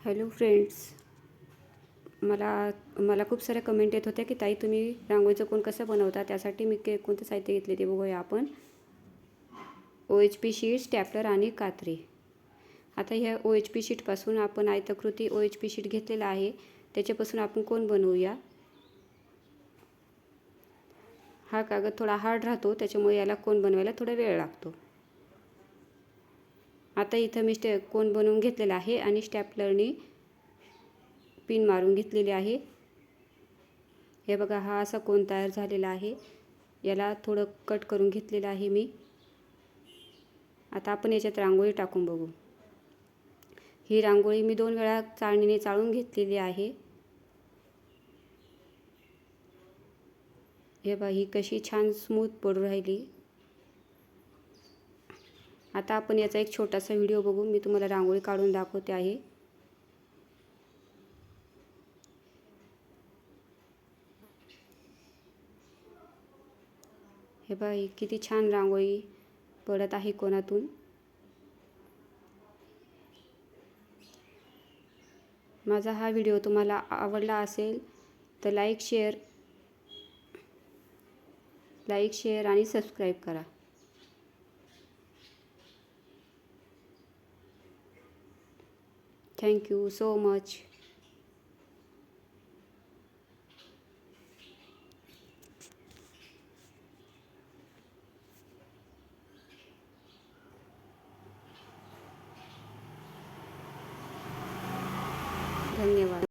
Hello friends मला मला खूप साऱ्या कमेंट येत होत्या की ताई तुम्ही रांगोळीचं कोण कसं बनवता? त्यासाठी मी के कोणतं साहित्य घेतले ते बघूया आपण. O H P sheet stapler आणि कात्री. आता ह्या ओ एच पी शीटपासून आपण आयताकृती ओ एच पी शीट घेतलेला आहे. त्याच्यापासून आपण कोण बनवूया? हा कागद थोडा हार्ड राहतो त्याच्यामुळे याला कोण बनवायला थोडा वेळ लागतो. आता इथं मी स्टे कोण बनवून घेतलेला आहे आणि स्टॅपलरनी पिन मारून घेतलेली आहे. हे बघा हा असा कोण तयार झालेला आहे. याला थोडं कट करून घेतलेलं आहे मी. आता आपण याच्यात रांगोळी टाकून बघू. ही रांगोळी मी दोन वेळा चाळणीने चाळून घेतलेली आहे. हे बा ही कशी छान स्मूथ पडू राहिली. आता आपण याचा एक छोटासा व्हिडिओ बघू. मी तुम्हाला रांगोळी काढून दाखवते आहे. हे बाई किती छान रांगोळी पडत आहे कोणातून. माझा हा व्हिडिओ तुम्हाला आवडला असेल तर लाईक शेअर लाईक शेअर आणि सबस्क्राईब करा. थँक्यू सो मच धन्यवाद